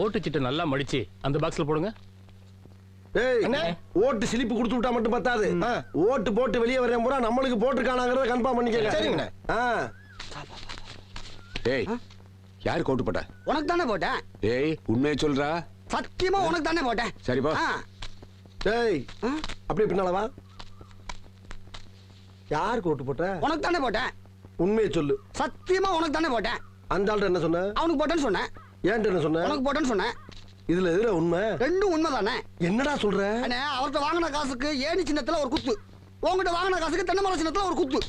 ஓட்டுச்சிட்டு நல்லா மடிச்சு அந்த பாக்ஸ்ல போடுங்க. ஏய் ஓட்டு சிலிப்பு கொடுத்து விட்டா மட்டும் பத்தாது. ஓட்டு போட்டு வெளியே வரேன் பூரா நம்மளுக்கு போட்டுருக்கானாங்கிறத கன்ஃபார்ம் பண்ணிக்கங்க. சரிங்கண்ணே. ஆ. ஏய் யார் கோட்டு போட்ட? உனக்கு தானே போட்டேன். ஏய் உண்மையை சொல்றா. சத்தியமா உனக்கு தானே போட்டேன். சரிப்பா ஆ, அப்படியே பின்னால வா. யாருக்கு ஓட்டு போட்ட? உனக்கு தானே போட்டேன். உண்மையை சொல்லு. சத்தியமா உனக்கு தானே போட்டேன். அந்த ஆள்கிட்ட என்ன சொன்ன? அவனுக்கு போட்டேன்னு சொன்னேன். ஏன்ட்ட என்ன சொன்ன உனக்கு போட்டேன்னு சொன்னேன். இதுல எதுல உண்மை? ரெண்டும் உண்மைதானே? என்னடா சொல்ற? அண்ணே அவர்கிட்ட வாங்கின காசுக்கு ஏணி சின்னத்துல ஒரு குத்து. உங்ககிட்ட வாங்கின காசுக்கு தென்னை மரம் சின்னத்துல ஒரு குத்து.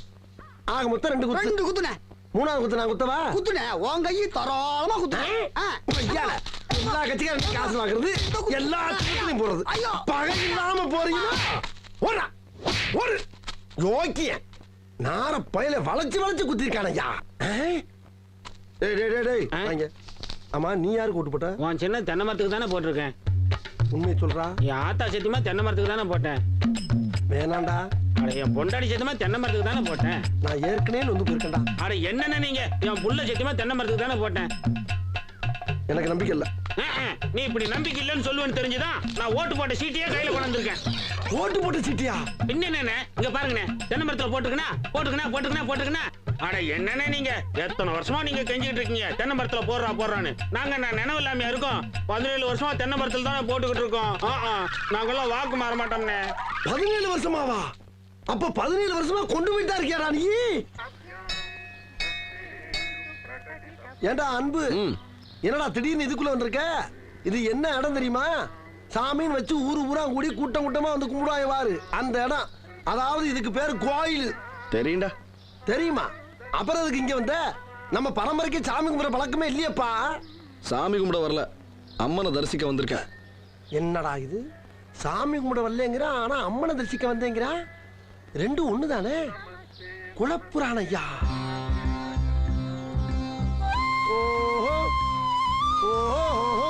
ஆக மொத்தம் ரெண்டு குத்து. ரெண்டு குத்துனே மூணாவது குத்து நான் குத்தவா? குத்துனே உன் கையை தாராளமா குத்துனே ஆ. ஐயால, எல்லா கட்சிக்காரும் காசு வாங்குறது எல்லா திட்டத்திலையும் போறது ஐயோ. பகை இல்லாம போறீங்க ஓடுறா ஒரு யோக்கிய. நார பயில வளைச்சு வளைச்சு குத்திருக்கான ஐயா டேய் டேய் டேய்? வாங்க. ஆமா நீ யாருக்கு ஓட்டு போட்ட? உன் சின்ன தென்னை மரத்துக்கு தானே போட்டிருக்கேன். உண்மையை சொல்றா? என் ஆத்தா சத்தியமா தென்னை மரத்துக்கு தானே போட்டேன். வேணாண்டா. அட என் பொண்டாடி சத்தியமா தென்னை மரத்துக்கு தானே போட்டேன். நான் ஏற்கனவே வந்து போயிருக்கேன்டா. அட என்னென்ன நீங்க? என் புள்ள சத்தியமா தென்னை மரத்துக்கு தானே போட்டேன். எனக்கு நம்பிக்கை இல்ல. நீ இப்படி நம்பிக்கை இல்லைன்னு சொல்லுவேன்னு தெரிஞ்சுதான் நான் ஓட்டு போட்ட சீட்டையே கையில கொண்டு வந்திருக்கேன். ஓட்டு போட்டு சிட்டியா? பின்ன என்னண்ணே இங்க பாருங்கண்ணே. தென்னை மரத்துல போட்டுக்கணா போட்டுக்கணா போட்டுக்கணா போட்டுக்கணா அட என்னண்ணே நீங்க? எத்தனை வருஷமா நீங்க கெஞ்சிட்டு இருக்கீங்க? தென்னை மரத்துல போடுறா போடுறான்னு. நாங்க நான் நினைவு இல்லாம இருக்கோம்? பதினேழு வருஷமா தென்னை மரத்துல தானே போட்டுக்கிட்டு இருக்கோம். ஆ, ஆ, நாங்கெல்லாம் வாக்கு மாற மாட்டோம்ண்ணே. பதினேழு வருஷமாவா? அப்ப பதினேழு வருஷமா கொண்டு போயிட்டா இருக்கியாடா நீ? ஏண்டா அன்பு? என்னடா திடீர்னு இதுக்குள்ள வந்திருக்க? இது என்ன இடம் தெரியுமா? சாமின்னு வச்சு ஊரு ஊரா கூடி கூட்டம் கூட்டமா வந்து கும்பிடுவாங்க வாரு அந்த இடம். அதாவது இதுக்கு பேரு கோயில். தெரியும்டா. தெரியுமா? அப்புறம் அதுக்கு இங்க வந்த? நம்ம பரம்பரைக்கு சாமி கும்பிட பழக்கமே இல்லையேப்பா. சாமி கும்பிட வரல. அம்மனை தரிசிக்க வந்திருக்கேன். என்னடா இது? சாமி கும்பிட வரலங்கிறான் ஆனா அம்மனை தரிசிக்க வந்தேங்கிறான் ரெண்டும் ஒண்ணு தானே குலப்புராண ஐயா ஓஹோ ஓஹோ.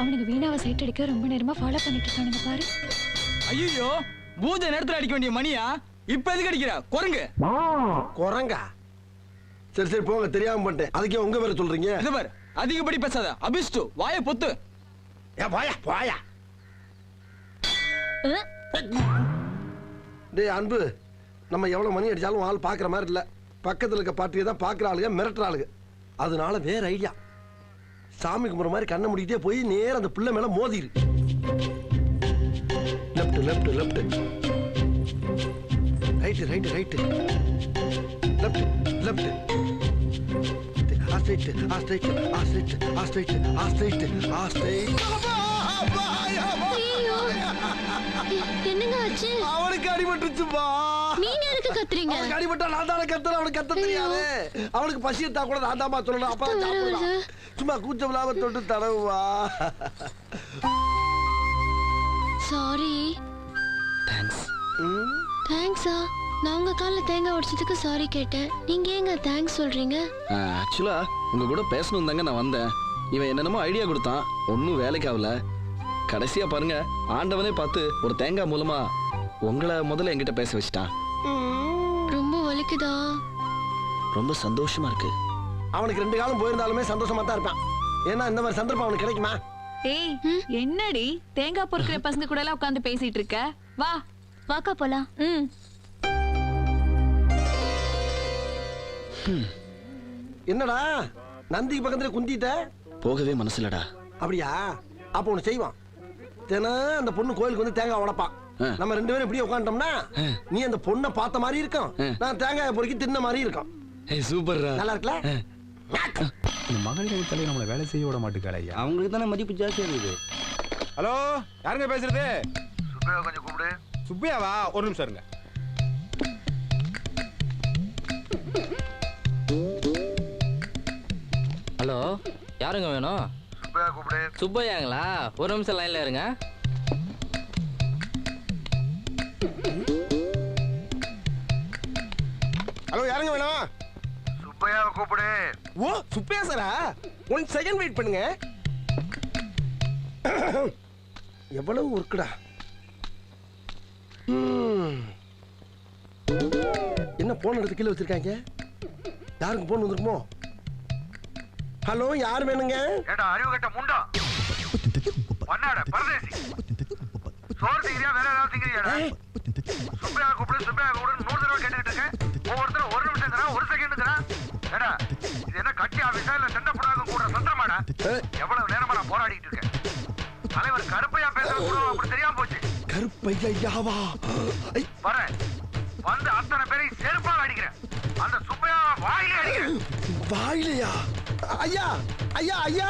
அவனுக்கு வீணாவை சைட் அடிக்க ரொம்ப நேரமா ஃபாலோ பண்ணிட்டு இருக்கானுங்க பாரு. ஐயோ பூஜை நேரத்துல அடிக்க வேண்டிய மணியா? இப்ப எதுக்கு அடிக்கிற? குரங்கு. குரங்கா? சரி சரி போங்க தெரியாம பண்ணிட்டேன். அதுக்கே உங்க பேரை சொல்றீங்க? இது பாரு அதிகப்படி பேசாத. அபிஷ்டு வாயை பொத்து. ஏ போயா போயா டேய் அன்பு நம்ம எவ்வளவு மணி அடிச்சாலும் ஆள் பாக்குற மாதிரி இல்ல. பக்கத்துல இருக்க பாட்டியை தான் பாக்குற ஆளுங்க மிரட்டுற ஆளுங்க. அதனால வேற ஐடியா சாமி கும்பிட்ற மாதிரி கண்ணை முடிக்கிட்டே போய் நேரா அந்த பிள்ளை மேல மோதிரு left left left right right right left left ah straight ah straight ah straight ah straight ah straight ah straight என்னங்க ஆச்சு? அவனுக்கு அடிபட்டுச்சுப்பா நீங்க எதுக்கு கத்துறீங்க? அவனுக்கு அடிபட்டா நான் தானே கத்துறேன் அவனுக்கு கத்த தெரியாது. அவனுக்கு பசி எடுத்தா கூட நான் தாமா சொல்லணும் அப்பா சாப்பிடலாம். சும்மா கூச்சம் இல்லாம தொட்டு தடவுவா. சாரி ம், தேங்க்ஸா நான் உங்க கால்ல தேங்காய் உடைச்சதுக்கு சாரி கேட்டேன். நீங்க ஏங்க தேங்க்ஸ் சொல்றீங்க? ஆக்சுவலா உங்க கூட பேசணும் தாங்க நான் வந்தேன். இவன் என்னென்னமோ ஐடியா கொடுத்தான். ஒன்றும் வேலைக்கு ஆகல. கடைசியா பாருங்க ஆண்டவனே பார்த்து ஒரு தேங்காய் மூலமா உங்களை முதல்ல என்கிட்ட பேச வச்சுட்டான். ரொம்ப வலிக்குதா? ரொம்ப சந்தோஷமா இருக்கு. அவனுக்கு ரெண்டு காலம் போயிருந்தாலுமே சந்தோஷமா தான் இருப்பான். ஏன்னா இந்த மாதிரி சந்தர்ப்பம் அவனுக்கு கிடைக்குமா? ஏய் என்னடி? தேங்காய் பொறுக்கிற பசங்க கூட எல்லாம் உட்கார்ந்து பேசிட்டு இருக்க. வா. வாக்கா போலாம். ம். என்னடா? நந்திக்கு பக்கத்துல குந்திட்ட? போகவே மனசுலடா அப்படியா? அப்ப ஒண்ணு செய்வான். தினம் அந்த பொண்ணு கோயிலுக்கு வந்து தேங்காய் உடைப்பான். நம்ம ரெண்டு பேரும் இப்படியே உட்காந்துட்டோம்னா நீ அந்த பொண்ணை பார்த்த மாதிரி இருக்கும். ஆ. நான் தேங்காயை பொறுக்கி தின்ன மாதிரி இருக்கும். ஏய் சூப்பர்ரா. நல்லா இருக்குல்ல? இந்த மகளிர் தலைவர் நம்மளை வேலை செய்ய விட மாட்டேங்கிறாள் ஐயா. அவங்களுக்கு தானே மதிப்பு ஜாஸ்தியா இருக்குது? ஹலோ யாருங்க பேசுறது? சுப்பையா கொஞ்சம் கூப்பிடு. சுப்பையாவா? ஒரு நிமிஷம் இருங்க. ஹலோ யாருங்க வேணும்? சுப்பையாங்களா? ஒரு நிமிஷம் லைன்ல இருங்க. யாருங்க வேணும்? சுப்பையாவை கூப்பிடு. ஓ சுப்பையா சாரா? ஒன் செகண்ட் வெயிட் பண்ணுங்க. எவ்வளவு ஒர்க்குடா. என்ன போன் எடுத்து கீழே வச்சிருக்காங்க? யாருக்கு போன் வந்திருக்குமோ? ஹலோ யார் வேணுங்க? ஏடா அறிவு கட்ட முண்டா? பண்ணாட பரதேசி. சோறு திங்கிறியா வேற ஏதாவது திங்கிறியாடா? சுப்பையா கூப்பிடு சுப்பையா கூப்பிடு நூறு தடவை கேட்டுக்கிட்டு இருக்கேன். ஒவ்வொருத்தரும் ஒரு நிமிஷம் ஒரு செகண்ட் தரா ஏடா இது என்ன கட்சி ஆபீஸா இல்ல சண்டை புடாக கூட சந்திரமாடா எவ்வளவு நேரமா நான் போராடிட்டு இருக்கேன். தலைவர் கருப்பையா பேசுற கூட அப்படி தெரியாம போச்சு. கருப்பையாவா? ஐ, வரேன். வந்து அத்தனை பேரையும் செருப்பால் அடிக்கிறேன். அந்த சுப்பையா வாயிலே அடிக்கிறேன். வாயிலையா? ஐயா ஐயா ஐயா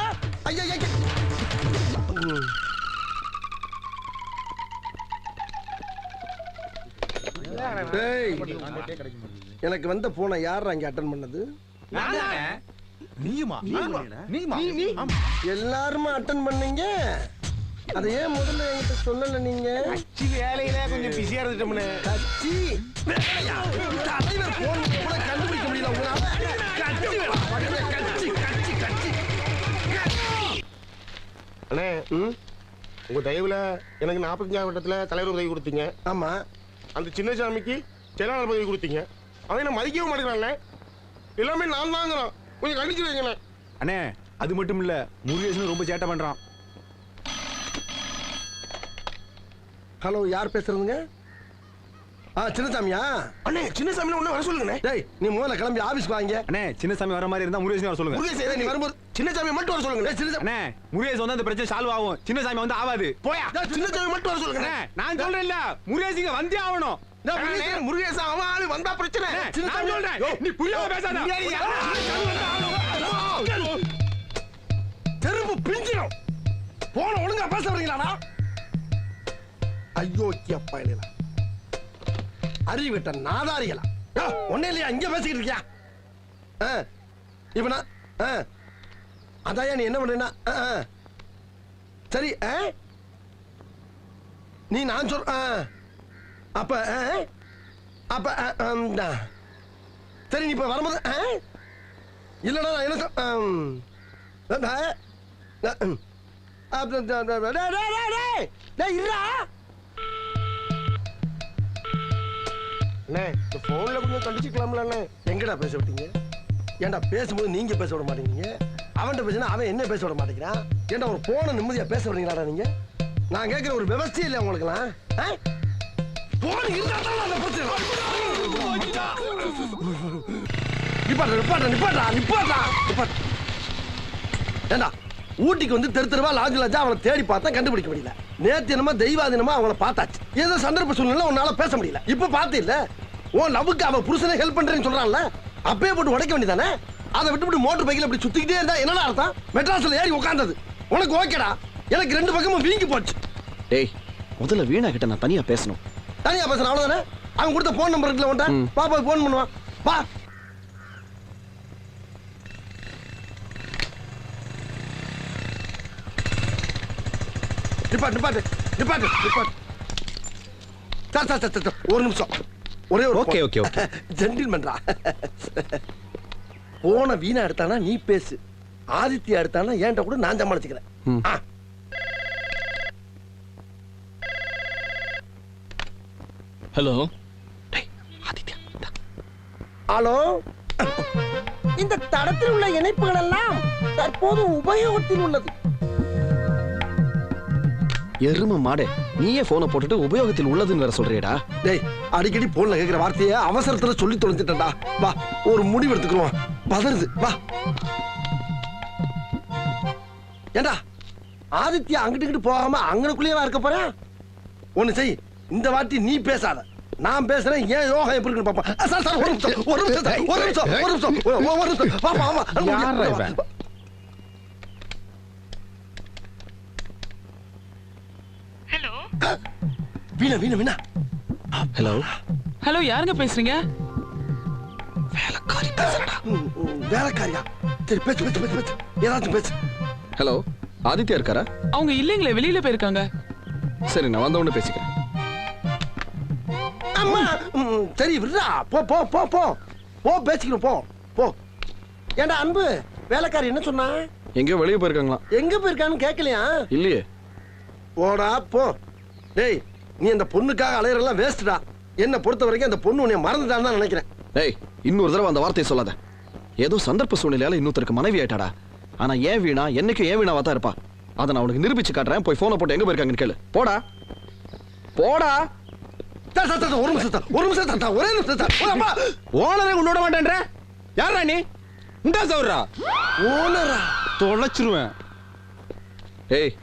ஐயா ஐயா. டேய், எனக்கு வந்த போனை யார் அங்க அட்டன் பண்ணது? நீயுமா? நீயுமா? எல்லாருமே அட்டன் பண்ணீங்க? அதை ஏன் முதல்ல என்கிட்ட சொல்லல நீங்க? வேலையில கொஞ்சம் பிஸியா இருந்துட்டோம்னு. கட்சி? தலைவர் போன் கூட கண்டுபிடிக்க முடியல. உங்களால கட்சி. கட்சி கட்சி கட்சி. அண்ணே ம்? உங்க தயவுல எனக்கு நாற்பத்தஞ்சாம் வட்டத்துல தலைவர் உதவி கொடுத்தீங்க. ஆமா. அந்த சின்ன சாமிக்கு செயலாளர் பதவி கொடுத்தீங்க. அவன் என்ன மதிக்கவே மாட்டேங்கிறான்ல எல்லாமே நான் தாங்கிறான். கொஞ்சம் கண்டிச்சு வைங்களே அண்ணே அது மட்டும் இல்ல முருகேசன் ரொம்ப சேட்டை பண்றான். ஹலோ யார் பேசுறதுங்க? ஆ சின்னசாமியா? அண்ணே சின்ன சாமியில ஒண்ணு வர சொல்லுங்கண்ணே. டேய் நீ முதல்ல கிளம்பி ஆபீஸ்க்கு வாங்க. அண்ணே சின்ன சாமி வர மாதிரி இருந்தா முருகேசன் வர சொல்லுங்க. முருகேசன் டேய், நீ வரும்போது சின்ன சாமி மட்டும் வர சொல்லுங்க டேய், சின்னசாமி அண்ணே முருகேசன் வந்து அந்த பிரச்சனை சால்வ் ஆகும். சின்ன சாமி வந்து ஆகாது போயா. டேய், சின்ன சாமி மட்டும் வர சொல்லுங்க நான் சொல்றேன்ல முருகேசிங்க வந்தே ஆகணும். முருகேசன், அவன் ஆளு வந்தா பிரச்சனை. நான். சொல்றேன். நீ புரியாம பேசாத. தெரும்பு பிஞ்சிடும் போன ஒழுங்கா பேச வரீங்களாடா ஐயோ இல்லையா அறிவிட்ட நாதாரிகளா? ஒண்ணே இல்லையா? இங்க பேசிக்கிட்டு இருக்கியா? ஆ, அதாயா நீ என்ன பண்றீன்னா. சரி? நீ நான் சொல் ஆ. அப்ப ஆ? அப்ப ஆ, ஆம், டா. சரி நீ இப்ப வரும்போது ஆ? இல்லடா நான் என்ன சொல் ஆம். அண்ணா, நான், ம். அப்ப, ட- ட- ட- இருடா. அண்ணே இந்த போன்ல கொஞ்சம் கண்டிச்சுக்கலாம்ல அண்ணே எங்கடா பேச விட்டீங்க ஏன்டா பேசும்போது நீங்கள் பேச விட மாட்டேங்கிறீங்க அவன்கிட்ட பேசினா அவன் என்ன பேச விட மாட்டேங்கிறான் ஏன்டா ஒரு ஃபோனை நிம்மதியாக பேச விடுறீங்களாடா நீங்கள் நான் கேட்குற ஒரு விவசாயம் இல்லை உங்களுக்குலாம் போன் இருந்தா தான் அந்த பிரச்சனை நிப்பாட்டா நிப்பாட்டா நிப்பாட்டா நிப்பாட்டா நிப்பாட்டா. ஏண்டா ஊட்டிக்கு வந்து தெரு தெருவா லாஜ் லாஜா அவனை தேடி பார்த்தா கண்டுபிடிக்க முடியல. நேத்து என்னமோ தெய்வாதீனமா அவங்கள பார்த்தாச்சு. ஏதோ சந்தர்ப்ப சூழ்நிலை உன்னால பேச முடியல. இப்ப பார்த்து இல்ல உன் லவ்வுக்கு அவன் புருஷனை ஹெல்ப் பண்றேன்னு சொல்றான்ல. அப்பயே போட்டு உடைக்க வேண்டியதானே? அதை விட்டுவிட்டு மோட்டர் பைக்கில் இப்படி சுத்திக்கிட்டே இருந்தா என்னடா அர்த்தம்? மெட்ராஸ்ல ஏறி உட்காந்தது உனக்கு ஓகேடா. எனக்கு ரெண்டு பக்கமும் வீங்கி போச்சு. டேய் முதல்ல வீணா கிட்ட நான் தனியா பேசணும். தனியா பேசுறேன் அவ்வளவுதானே? அவன் கொடுத்த போன் நம்பர் இருக்குல்ல உன்ட்ட பாப்பா போன் பண்ணுவான். வா. நிப்பாட்டு நிப்பாட்டு நிப்பாட்டு நிப்பாட்டு. Sir sir sir, sir sir, ஒரு நிமிஷம். ஒரே ஒரு Okay, okay, okay. ஜென்டில்மேன்டா போன வீணா எடுத்தானா நீ பேசு. ஆதித்யா எடுத்தானா ஏன்ட்ட கூட நான் சமாளிச்சுக்கிறேன் ஆ. ஹலோ. ஹலோ? இந்த தடத்தில் உள்ள இணைப்புகள் எல்லாம் தற்போது உபயோகத்தில் உள்ளது. எரும மாடே நீயே போனை போட்டுட்டு உபயோகத்தில் உள்ளதுன்னு வேற சொல்றியடா. டேய் அடிக்கடி போன்ல கேக்குற வார்த்தையை அவசரத்துல சொல்லி தொலைஞ்சிட்டேன்டா. வா ஒரு முடிவு எடுத்துக்கிறோம் பதறுது வா. ஏண்டா ஆதித்யா அங்கிட்டு இங்கிட்டு போகாம அங்கனுக்குள்ளேயே இருக்க போறேன் ஒண்ணு செய். இந்த வாட்டி நீ பேசாத. நான் பேசுறேன் ஏன் யோகா எப்படி இருக்குன்னு பாப்பா சார் சார் ஒரு நிமிஷம் ஒரு நிமிஷம் ஒரு நிமிஷம் ஒரு நிமிஷம் ஒரு- நிமிஷம். வாப்பா யார்ரா இவன்? வீணா வீணா வீணா. ஹலோ ஹலோ யாருங்க பேசுறீங்க? ம், ம், வேலைக்காரியா? சரி பேச்சு பேச்சு பேச்சு பேச்சு ஏதாச்சும் பேச்சு ஹலோ ஆதித்யா இருக்காரா? அவங்க இல்லைங்களே வெளியில போயிருக்காங்க. சரி நான் வந்த உடனே பேசிக்கிறேன். சரி விடுறா போ போ போ போ. போ பேசிக்கிறோம் போ. போ. ஏண்டா அன்பு வேலைக்காரி என்ன சொன்னா? எங்கேயோ வெளியே போயிருக்காங்களாம். எங்க போயிருக்கான்னு கேட்கலையா இல்லையே. போடா போ. டேய் நீ அந்த பொண்ணுக்காக அலையறெல்லாம் வேஸ்ட்டா என்ன பொறுத்த வரைக்கும் அந்த பொண்ணு உன்னை மறந்துட்டான்னு தான் நினைக்கிறேன். டேய் இன்னொரு தடவை அந்த வார்த்தையை சொல்லாத. ஏதோ சந்தர்ப்ப சூழ்நிலையால இன்னொருத்தருக்கு மனைவி ஆயிட்டாடா. ஆனா ஏன் வீணா என்னைக்கும் ஏன் வீணாவா தான் இருப்பா? அதை நான் உனக்கு நிரூபிச்சு காட்டுறேன். போய் போனை போட்டு எங்க போயிருக்காங்கன்னு கேளு. போடா. போடா. ஒரு நிமிஷம் ஒரு நிமிஷம் தா, தா, ஒரே நிமிஷம் தா. ஓ, அம்மா, ஓனரே உன்னோட மாட்டேன்ற? யாரா நீ? இந்த சௌரா ஓனரா? தொலைச்சிருவேன். ஏய்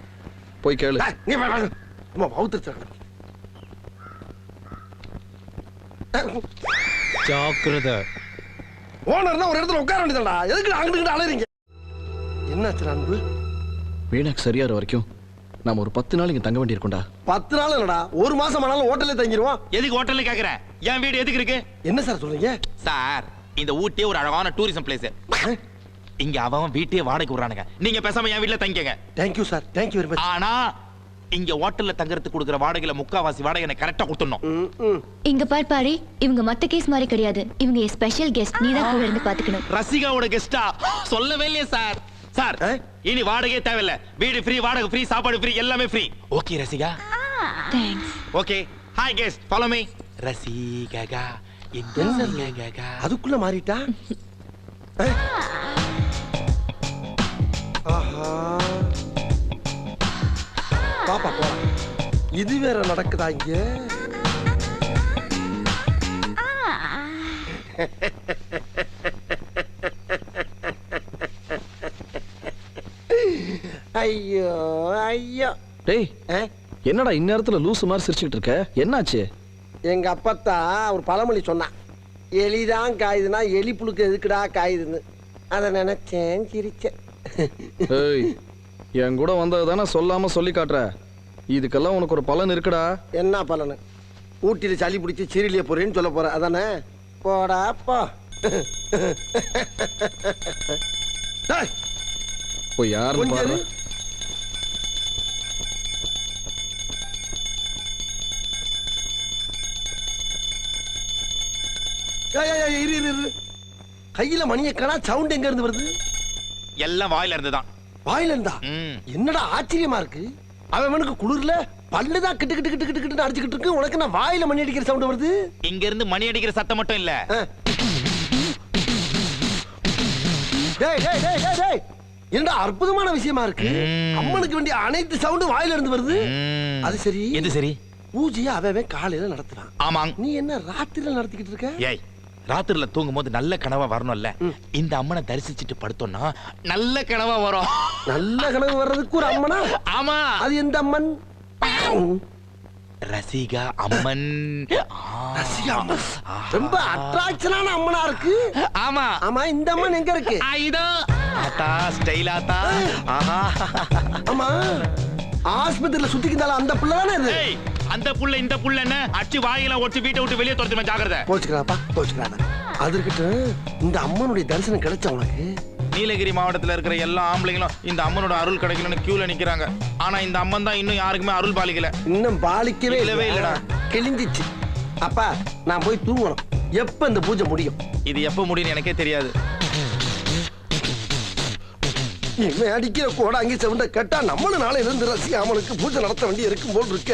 போய் கேளு. நீ. அம்மா, வவுத்துருச்சு. ஜாக்கிரதை. ஓனர்னா ஒரு இடத்துல உட்கார வேண்டியதுடா. எதுக்கு அங்கிட்டு அலையறீங்க? என்னாச்சு அன்பு? வீணாக்கு சரியாற வரைக்கும் நாம ஒரு பத்து நாள் இங்க தங்க வேண்டியிருக்கும்டா. பத்து நாள் இல்லடா. ஒரு மாசம் ஆனாலும் ஹோட்டல்ல தங்கிடுவோம் எதுக்கு ஹோட்டல்ல கேக்குறேன் என் வீடு எதுக்கு இருக்கு? என்ன சார் சொல்றீங்க? சார் இந்த ஊட்டியே ஒரு அழகான டூரிசம் பிளேஸ் இங்க அவன் வீட்டையே வாடகைக்கு விடுறானுங்க. நீங்க பேசாம என் வீட்ல தங்கிக்கங்க. Thank you sir thank you very much ஆனா இங்க ஹோட்டல்ல தங்கறதுக்கு கொடுக்குற வாடகையில முக்காவாசி வாடகை எனக்கு கரெக்டா கொடுத்துடணும். இங்க பார் பாரி இவங்க மத்த கேஸ் மாதிரி கிடையாது. இவங்க ஸ்பெஷல் கெஸ்ட் நீ தான் கூட இருந்து பாத்துக்கணும் ரசிகாவோட கெஸ்டா சொல்லவே இல்லையே சார் சார் ஆ? இனி வாடகையே தேவையில்ல. வீடு ஃப்ரீ வாடகை ஃப்ரீ சாப்பாடு ஃப்ரீ எல்லாமே free okay Rasika? Thanks okay hi guest follow me Rasika இந்த அதுக்குள்ள மாறிட்டா. ஆஹா. பாப்பா போலாம் இது வேற நடக்குதா இங்க? ஐயோ ஐயோ. டேய் என்னடா இந்நேரத்துல லூசு மாதிரி சிரிச்சுக்கிட்டு இருக்க? என்னாச்சு? எங்க அப்பத்தா ஒரு பழமொழி சொன்னான். எலிதான் காயுதுன்னா எலி புழுக்கு எதுக்குடா காயுதுன்னு. அதை நினைச்சேன் சிரிச்சேன். என் கூட வந்தது தானே சொல்லாம சொல்லி காட்டுற? இதுக்கெல்லாம் உனக்கு ஒரு பலன் இருக்குடா. என்ன பலனு? ஊட்டியில் சளி பிடிச்சி சீரியலிய போறேன்னு சொல்ல போற. அதானே? போடா போ. போய் யாருன்னு பாரு. இரு. இரு. கையில மணியக்கணா சவுண்ட் எங்க இருந்து வருது? எல்லாம் வாயில இருந்துதான். வாயில இருந்தா. என்னடா ஆச்சரியமா இருக்கு? அவனுக்கு குளிர்ல பல்லுதான் கிட்டு கிட்டு கிட்டு கிட்டு கிட்டு அடிச்சுக்கிட்டு இருக்கு. உனக்கு நான் வாயில மணி அடிக்கிற சவுண்ட் வருது? இங்க இருந்து மணி அடிக்கிற சத்தம் மட்டும் இல்ல. டேய் டேய் டேய் டேய் டேய். என்னடா அற்புதமான விஷயமா இருக்கு. அம்மனுக்கு வேண்டிய அனைத்து சவுண்டும் வாயில இருந்து வருது. அது சரி. எது சரி? பூஜையை அவன் காலையில நடத்துறான். ஆமாங். நீ என்ன ராத்திரில நடத்திக்கிட்டு இருக்க? ஏய் ராத்திரில தூங்கும் போது நல்ல கனவா வரணும்ல. இந்த அம்மனை தரிசிச்சுட்டு படுத்தோம்னா நல்ல கனவா வரும். நல்ல கனவு வர்றதுக்கு ஒரு அம்மனா? ஆமா. அது எந்த அம்மன்? ரசிகா அம்மன். ரொம்ப அட்ராக்ஷனான அம்மனா இருக்கு. ஆமா. ஆமா இந்த அம்மன் எங்க இருக்கு? இதோ. ஆத்தா ஸ்டைல் ஆத்தா. ஆஹா. ஆமா. ஆஸ்பத்திரியில சுத்திக்கிட்டால அந்த பிள்ளை தானே இது? அந்த புள்ள இந்த புள்ள என்ன? அடிச்சு வாயில ஒடிச்சு வீட்டை விட்டு வெளியே துரத்துமே ஜாக்கிரதை. போச்சுக்கிறாப்பா போச்சுக்கிறாங்க அது இருக்கட்டும் இந்த அம்மனுடைய தரிசனம் கிடைச்ச உனக்கு? நீலகிரி மாவட்டத்துல இருக்கிற எல்லா ஆம்பளைங்களும் இந்த அம்மனோட அருள் கிடைக்கணும்னு கியூல நிக்கிறாங்க. ஆனா இந்த அம்மன் தான் இன்னும் யாருக்குமே அருள் பாலிக்கல. இன்னும் பாலிக்கவே இல்லவே இல்லடா. கிழிஞ்சிச்சு. அப்பா நான் போய் தூங்கணும். எப்ப இந்த பூஜை முடியும்? இது எப்ப முடியும் எனக்கே தெரியாது. இவன் அடிக்கிற கோடாங்கி செவண்ட கேட்டா நம்மளும் நாளையில இருந்து ரசிக அம்மனுக்கு பூஜை நடத்த வேண்டி இருக்கும் போல் இருக்க.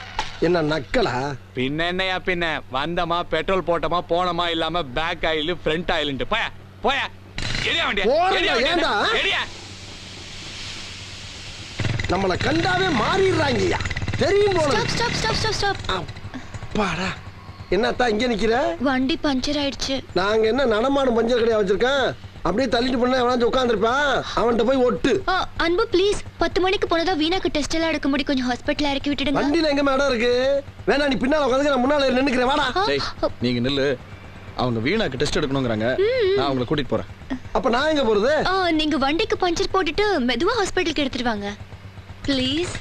என்ன நக்கலா? பின்ன என்னையா பின்ன? வந்தமா பெட்ரோல் போட்டோமா போனோமா இல்லாம பேக் ஆயில் ஃப்ரண்ட் ஆயில்ன்ட்டு போயா போயா. எரியா வண்டியா எரியா? எரியா. நம்மள கண்டாவே மாறிடுறாங்கய்யா. தெரியும் போல. Stop stop stop stop stop அப்பாடா. என்னத்தா இங்க நிக்கிற? வண்டி பஞ்சர் ஆயிடுச்சு. நாங்க என்ன நடமாடும் பஞ்சர் கடையா வச்சிருக்கேன்? அப்படியே தள்ளிட்டு பண்ண எவனாச்சும் உட்காந்துருப்பான் அவன்கிட்ட போய் ஒட்டு. அன்பு ப்ளீஸ் பத்து மணிக்கு போனதா வீணாக்கு டெஸ்ட் எல்லாம் எடுக்க முடியும் கொஞ்சம் ஹாஸ்பிட்டல் இறக்கி விட்டுடுங்க. வண்டியில எங்க மேடம் இருக்கு? வேணா நீ பின்னால உட்காந்து நான் முன்னால நின்னுக்கிறேன் வாடா. டேய் நீங்க நில்லு. அவங்க வீணாக்கு டெஸ்ட் எடுக்கணுங்கிறாங்க. நான் அவங்கள கூட்டிட்டு போறேன். அப்ப நான் எங்க போறது? ஆ, நீங்க வண்டிக்கு பஞ்சர் போட்டுட்டு மெதுவா ஹாஸ்பிட்டலுக்கு எடுத்துட்டு வாங்க ப்ளீஸ்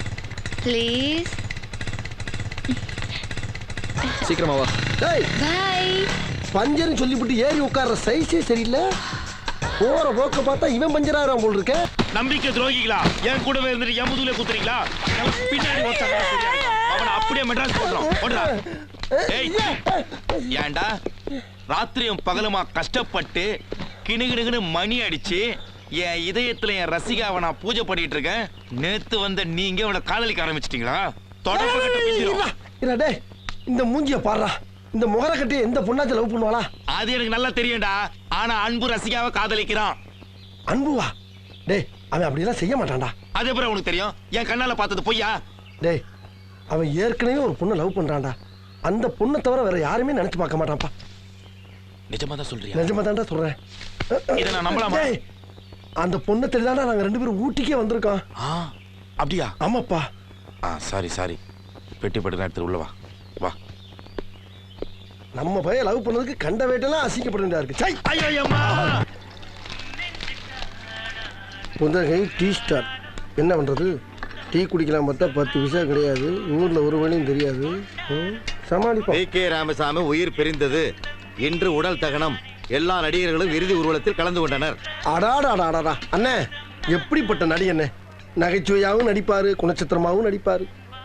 ப்ளீஸ் சீக்கிரமா வா. டேய் பை பஞ்சர்னு சொல்லிவிட்டு ஏறி உட்கார்ற சைஸே சரியில்லை. போற போக்க பார்த்தா இவன் பஞ்சர் ஆகிறான் போல் இருக்க. நம்பிக்கை துரோகிகளா? என் கூடவே இருந்துட்டு என் முதுகுல குத்துறீங்களா? பின்னாடி அவனை அப்படியே மெட்ராஸ் போடுறோம் போடுறா ஏய் ஏன்டா? ராத்திரியும் பகலுமா கஷ்டப்பட்டு கிணுகிணுகினு மணி அடிச்சு என் இதயத்துல என் ரசிகாவை நான் பூஜை பண்ணிட்டு இருக்கேன். நேத்து வந்த நீங்க அவளை காதலிக்க ஆரம்பிச்சிட்டீங்களா? தொடர்பு இந்த மூஞ்சிய பாடுறா. இந்த முகர கட்டி எந்த பொண்ணாச்சும் லவ் பண்ணுவாளா? அது எனக்கு நல்லா தெரியும்டா. ஆனா அன்பு ரசிகாவை காதலிக்கிறான். அன்புவா? டேய் அவன் அப்படியெல்லாம் செய்ய மாட்டான்டா. அது எப்படி உனக்கு தெரியும்? என் கண்ணால பார்த்தது பொய்யா? டேய் அவன் ஏற்கனவே ஒரு பொண்ணை லவ் பண்றான்டா. அந்த பொண்ணை தவிர வேற யாருமே நினைச்சு பார்க்க மாட்டான்ப்பா. நிஜமா தான் சொல்றியா? நிஜமா தான்டா சொல்றேன். இதை நான் நம்பலாமா? அந்த பொண்ணை தெரியாதா நாங்க ரெண்டு பேரும் ஊட்டிக்கே வந்திருக்கோம். ஆ அப்படியா? ஆமாப்பா. ஆ சாரி சாரி பெட்டி பட்டு எடுத்து உள்ள வா வா. நம்ம பையன் லவ் பண்ணதுக்கு கண்ட வேட்டெல்லாம் அசிக்கப்பட வேண்டியதா இருக்கு. சை ஐயோ அம்மா புந்தகை டீ ஸ்டார். என்ன பண்றது? டீ குடிக்கலாம் பார்த்தா பத்து பைசா கிடையாது. ஊர்ல ஒரு வழியும் தெரியாது சமாளிப்போம். கே ராமசாமி உயிர் பிரிந்தது. இன்று உடல் தகனம். எல்லா நடிகர்களும் இறுதி ஊர்வலத்தில் கலந்து கொண்டனர். அடாடாடாடாடா. அண்ணே எப்படிப்பட்ட நடி அண்ணே? நகைச்சுவையாகவும் நடிப்பாரு குணச்சித்திரமாகவும் நடிப்பாரு.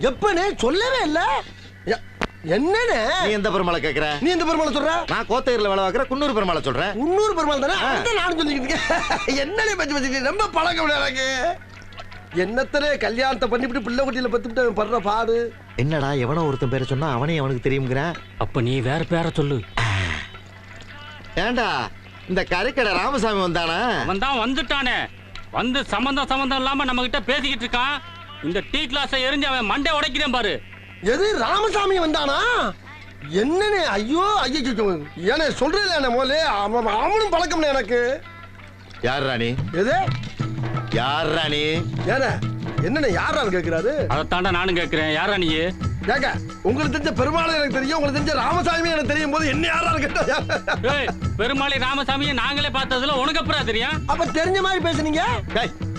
எப்பனே சொல்லவே இல்ல. எ- என்னண்ணே நீ எந்த பெருமாளை கேக்குற? நீ எந்த பெருமாளை சொல்ற? நான் கோத்தகிரில வேலை பார்க்குற குன்னூர் பெருமாளை சொல்றேன். முன்னூறு பெருமாள் தானே? நானும் சொல்லிக்கிட்டு என்னனே பச்சு பச்சு ரொம்ப பழக்கம் எனக்கு. என்னத்தனே கல்யாணத்தை பண்ணிவிட்டு பிள்ளை குட்டியில பத்துட்டு அவன் படுற பாடு. என்னடா எவனோ ஒருத்தன் பேரை சொன்னா அவனே அவனுக்கு தெரியுங்கிறான் அப்ப நீ வேற பேரை சொல்லு. ஏண்டா இந்த கறிக்கடை ராமசாமி வந்தானா? அவன் தான் வந்துட்டானே. வந்து சம்பந்தம் சம்பந்தம் இல்லாம நம்ம கிட்ட பேசிக்கிட்டு இருக்கான். இந்த டீ கிளாஸை எரிஞ்சு அவன் மண்டை உடைக்கிறேன் பாரு. எது? ராமசாமி வந்தானா? என்னனே? ஐயோ ஐயோ ஏனே சொல்றேன் என்ன மோலே அவன் அவனும் பழக்கம்ல எனக்கு. யார் ராணி? எது? யார் ராணி? ஏனே என்னண்ணே யாரான்னு கேட்கிறாரு? அதைத்தாண்டா நானும் கேட்கிறேன். யாரா நீ கேக்க உங்களுக்கு தெரிஞ்ச பெருமாளை எனக்கு தெரியும் உங்களுக்கு தெரிஞ்ச ராமசாமி எனக்கு தெரியும் போது என்ன யாரான்னு கேட்டா? பெருமாளி ராமசாமியை நாங்களே பார்த்ததுல உனக்கு அப்புறம் தெரியும்? அப்ப தெரிஞ்ச மாதிரி பேசுனீங்க? டேய்,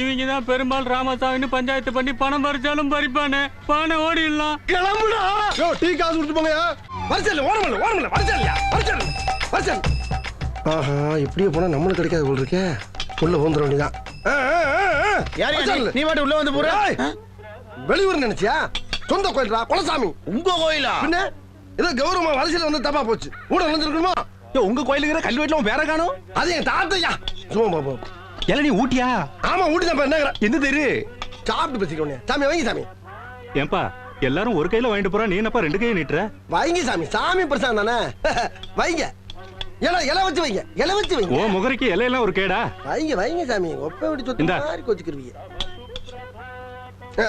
இவங்க தான் பெருமாள் ராமசாமின்னு பஞ்சாயத்து பண்ணி பணம் பறிச்சாலும் பறிப்பானே. பணம் ஓடிடலாம். கிளம்புடா. டீ காசு கொடுத்து போங்க வரிசல் ஓரமல்ல ஓரமல்ல வரிசல்யா வரிசல் வரிசல் ஆஹா இப்படியே போனா நம்மளுக்கு கிடைக்காது போல் இருக்கே. உள்ள வந்துட வேண்டியதான் நீ வாட்டி உள்ள வந்து போற? வெளியூர் நினைச்சியா? சொந்த கோயில்டா குலசாமி. உங்க கோயிலா? பின்ன ஏதோ கௌரவமா வரிசையில வந்து தப்பா போச்சு. கூட நினைஞ்சிருக்கணுமா உங்க கோயிலுங்கிற கல் வீட்டுல வேற காணும். அது என் தாத்தையா. சும்மா பாப்போம் எல்லாம் நீ ஊட்டியா? ஆமா ஊட்டி தான் என்ன எந்த தெரு? சாப்பிட்டு பேசிக்கோனே சாமி வைங்க சாமி. ஏன்பா எல்லாரும் ஒரு கையில வாங்கிட்டு போறா நீ என்னப்பா ரெண்டு கையை நீட்டுற? வைங்க சாமி. சாமி பிரசாதம் தானே? வைங்க. இலை இலை வச்சு வைங்க இலை வச்சு வைங்க. ஓ முகரைக்கு இலையெல்லாம் ஒரு கேடா? வைங்க வைங்க சாமி. ஒப்ப இப்படி சொத்து. மாதிரி கொச்சுக்கிருவீங்க.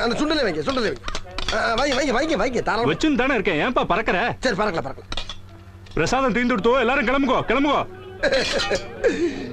அந்த சுண்டலை வைங்க சுண்டலை வைங்க. வைங்க வைங்க வைங்க வைங்க. தாராளமா. வச்சுன்னு தானே இருக்கேன். ஏன்பா பறக்கற? சரி பறக்கலாம் பறக்கலாம். பிரசாதம் தீர்ந்து கொடுத்தோ எல்லாரும் கிளம்புகோ கிளம்புகோ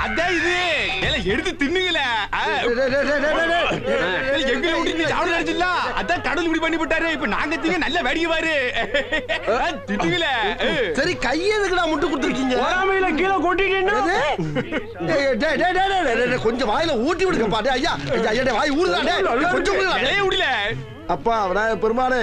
அதான் இது ஏல எடுத்து தின்னுங்களே எங்களை விட்டு சாப்பிட நினைச்சிடல அதான் கடவுள் இப்படி பண்ணி விட்டாரு இப்ப நாங்க திங்க நல்ல வேடிக்கை பாரு தின்னுங்களே. சரி கையை எதுக்குடா முட்டு கொடுத்துருக்கீங்க பொறாமையில கீழே டேய், கொஞ்சம் வாயில ஊட்டி விடுங்கப்பா டேய், ஐயா ஐயா, வாய் டேய், கொஞ்சம் விடல அப்பா விநாயகர் பெருமானே